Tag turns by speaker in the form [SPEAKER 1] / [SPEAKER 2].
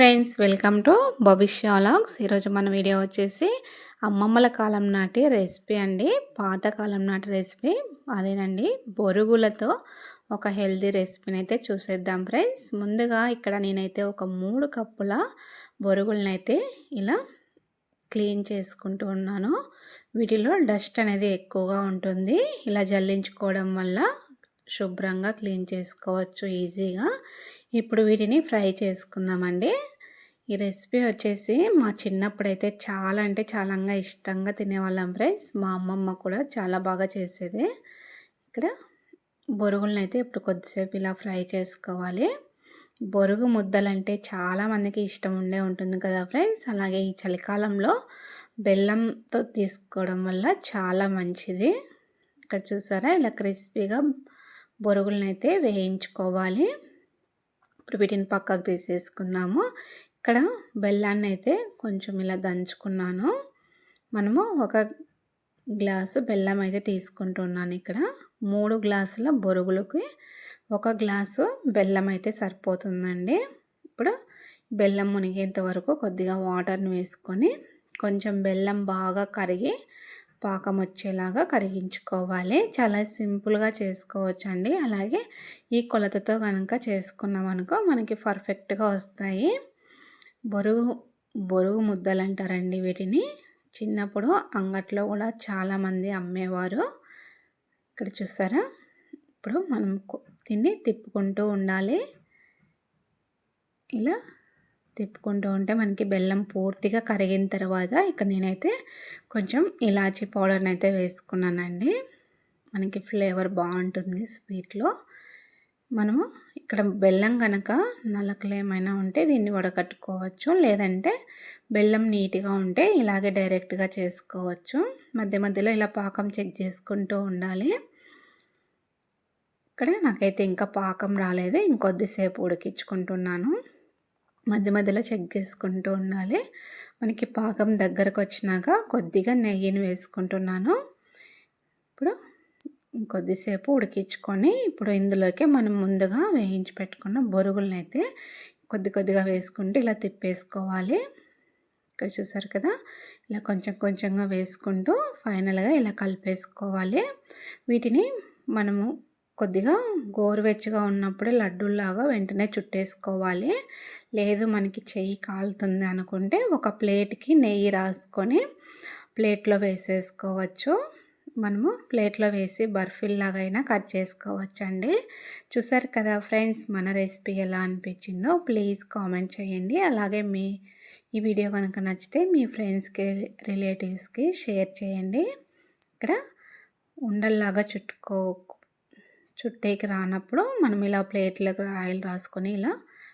[SPEAKER 1] Friends welcome to భవిష్యలాగ్స్ ఈరోజు మన video వచ్చేసి అమ్మమ్మల కాలం నాటి రెసిపీ అండి. పాతకాలం నాటి రెసిపీ అదేనండి బొరుగులతో ఒక హెల్దీ రెసిపీని అయితే చూసేద్దాం ఫ్రెండ్స్ ముందుగా ఇక్కడ నేనైతే ఒక మూడు కప్పుల బొరుగులనైతే ఇలా క్లీన్ చేసుకుంటూ ఉన్నాను. వీటిలో డస్ట్ అనేది ఎక్కువగా ఉంటుంది. ఇలా జల్లించుకోవడం వల్ల శుభ్రంగా క్లీన్ చేసుకోవచ్చు ఈజీగా. ఇప్పుడు వీటిని ఫ్రై చేసుకుందామండి. ఈ రెసిపీ వచ్చేసి మా చిన్నప్పుడైతే చాలా అంటే చాలా ఇష్టంగా తినేవాళ్ళం ఫ్రైస్ మా అమ్మమ్మ కూడా చాలా బాగా చేసేది. ఇక్కడ బొరుగులను అయితే ఇప్పుడు కొద్దిసేపు ఇలా ఫ్రై చేసుకోవాలి. బొరుగు ముద్దలంటే చాలామందికి ఇష్టం ఉండే ఉంటుంది కదా ఫ్రెండ్స్. అలాగే ఈ చలికాలంలో బెల్లంతో తీసుకోవడం వల్ల చాలా మంచిది. ఇక్కడ చూసారా? ఇలా క్రిస్పీగా బొరుగులను అయితే వేయించుకోవాలి. ఇప్పుడు వీటిని పక్కకు తీసేసుకుందాము. ఇక్కడ బెల్లాన్ని అయితే కొంచెం ఇలా దంచుకున్నాను. మనము ఒక గ్లాసు బెల్లం అయితే తీసుకుంటున్నాను ఇక్కడ. మూడు గ్లాసుల బొరుగులకి ఒక గ్లాసు బెల్లం అయితే సరిపోతుందండి. ఇప్పుడు బెల్లం మునిగేంత వరకు కొద్దిగా వాటర్ని వేసుకొని కొంచెం బెల్లం బాగా కరిగి పాకం వచ్చేలాగా కరిగించుకోవాలి. చాలా సింపుల్గా చేసుకోవచ్చు అండి అలాగే ఈ కొలతతో కనుక చేసుకున్నాం అనుకో మనకి పర్ఫెక్ట్గా వస్తాయి. బొరుగు బొరుగు ముద్దలు అంటారండి వీటిని. చిన్నప్పుడు అంగట్లో కూడా చాలామంది అమ్మేవారు. ఇక్కడ చూసారా? ఇప్పుడు మనం తిని తిప్పుకుంటూ ఉండాలి. ఇలా తిప్పుకుంటూ ఉంటే మనకి బెల్లం పూర్తిగా కరిగిన తర్వాత ఇక్కడ నేనైతే కొంచెం ఇలాచీ పౌడర్ని అయితే వేసుకున్నానండి. మనకి ఫ్లేవర్ బాగుంటుంది స్వీట్లో. మనము ఇక్కడ బెల్లం కనుక నలకలు ఏమైనా ఉంటే దీన్ని వడకట్టుకోవచ్చు. లేదంటే బెల్లం నీట్గా ఉంటే ఇలాగే డైరెక్ట్గా చేసుకోవచ్చు. మధ్య మధ్యలో ఇలా పాకం చెక్ చేసుకుంటూ ఉండాలి. ఇక్కడ నాకైతే ఇంకా పాకం రాలేదు. ఇంకొద్దిసేపు ఉడికించుకుంటున్నాను. మధ్య మధ్యలో చెక్ చేసుకుంటూ ఉండాలి. మనకి పాకం దగ్గరకు వచ్చినాక కొద్దిగా నెయ్యిని వేసుకుంటున్నాను. ఇప్పుడు కొద్దిసేపు ఉడికించుకొని ఇప్పుడు ఇందులోకి మనం ముందుగా వేయించి పెట్టుకున్న బొరుగులను అయితే కొద్ది కొద్దిగా వేసుకుంటూ ఇలా తిప్పేసుకోవాలి. ఇక్కడ చూసారు కదా? ఇలా కొంచెం కొంచెంగా వేసుకుంటూ ఫైనల్గా ఇలా కలిపేసుకోవాలి. వీటిని మనము కొద్దిగా గోరువెచ్చగా ఉన్నప్పుడే లడ్డూల్లాగా వెంటనే చుట్టేసుకోవాలి. లేదు మనకి చెయ్యి కాలుతుంది అనుకుంటే ఒక ప్లేట్కి నెయ్యి రాసుకొని ప్లేట్లో వేసేసుకోవచ్చు. మనము ప్లేట్లో వేసి బర్ఫీల్లాగా అయినా కట్ చేసుకోవచ్చు అండి చూసారు కదా ఫ్రెండ్స్ మన రెసిపీ ఎలా అనిపించిందో ప్లీజ్ కామెంట్ చేయండి. అలాగే మీ ఈ వీడియో కనుక నచ్చితే మీ ఫ్రెండ్స్కి రిలేటివ్స్కి షేర్ చేయండి. ఇక్కడ ఉండల్లాగా చుట్టుకో చుట్టేకి రానప్పుడు మనం ఇలా ప్లేట్లకు ఆయిల్ రాసుకొని ఇలా